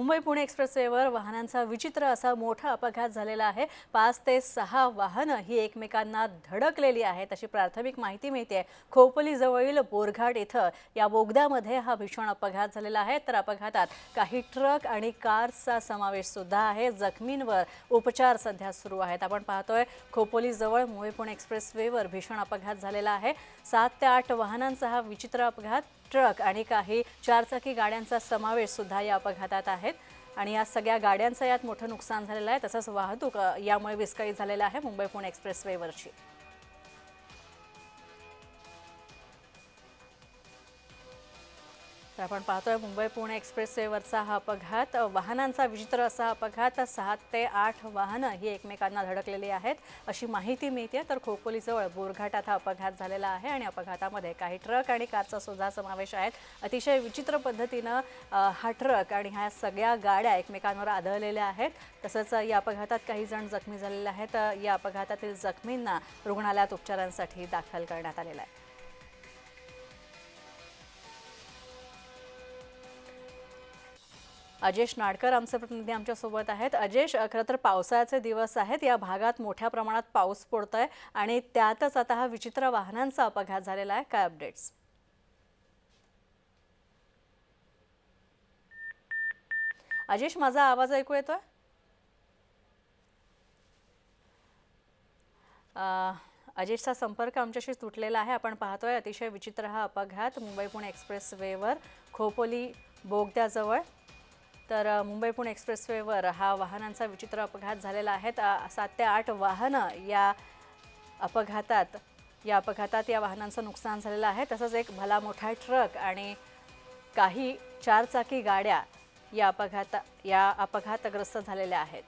मुंबई पुणे एक्सप्रेसवेवर वाहनांचा विचित्र असा मोठा अपघात झालेला आहे. पाच ते सहा वाहनं ही एकमेकांना धडकलेली आहेत अशी प्राथमिक माहिती मिळते. खोपोली जवळील बोरघाट इथं या बोगद्यामध्ये हा भीषण अपघात झालेला आहे. तर अपघातात काही ट्रक आणि कारचा समावेश सुद्धा आहे. जखमींवर उपचार सध्या सुरू आहेत. आपण पाहतोय खोपोली जवळ मुंबई पुणे एक्सप्रेसवेवर भीषण अपघात झालेला आहे. सात ते आठ वाहनांचा हा विचित्र अपघात ट्रक आणि काही चारचाकी गाड्यांचा समावेश सुद्धा या अपघातात आहेत. आणि या सगळ्या गाड्यांचं यात मोठं नुकसान झालेलं आहे. तसंच वाहतूक यामुळे विस्कळीत झालेलं आहे मुंबई पुणे एक्सप्रेसवेवरची तर आपण पाहतोय मुंबई पुणे एक्सप्रेसवेवरचा हा अपघात. वाहनांचा विचित्र असा अपघात सात ते आठ वाहनं ही एकमेकांना धडकलेली आहेत. अशी माहिती मिळते तर खोपोलीजवळ बोरघाटात हा अपघात झालेला आहे आणि अपघातामध्ये काही ट्रक आणि कारचा सुद्धा समावेश आहे. अतिशय विचित्र पद्धतीनं हा ट्रक आणि ह्या सगळ्या गाड्या एकमेकांवर आदळलेल्या आहेत. तसंच या अपघातात काही जण जखमी झालेले आहेत. या अपघातातील जखमींना रुग्णालयात उपचारांसाठी दाखल करण्यात आलेलं आहे. अजेश नाडकर आमचे प्रतिनिधी आमच्यासोबत आहेत. अजेश खरं तर पावसाळ्याचे दिवस आहेत. या भागात मोठ्या प्रमाणात पाऊस पडतोय आणि त्यातच आता हा विचित्र वाहनांचा अपघात झालेला आहे. काय अपडेट्स अजेश माझा आवाज ऐकू येतोय? अजेशचा संपर्क आमच्याशी तुटलेला आहे. आपण पाहतोय अतिशय विचित्र हा अपघात मुंबई पुणे एक्सप्रेसवेवर खोपोली बोगद्याजवळ. तर मुंबई पुणे एक्सप्रेसवेवर हा वाहनांचा विचित्र अपघात झालेला आहे. सात ते आठ वाहनं या अपघातात या अपघातात या वाहनांचं नुकसान झालेलं आहे. तसंच एक भला मोठा ट्रक आणि काही चारचाकी गाड्या या अपघाता या अपघातग्रस्त झालेल्या आहेत.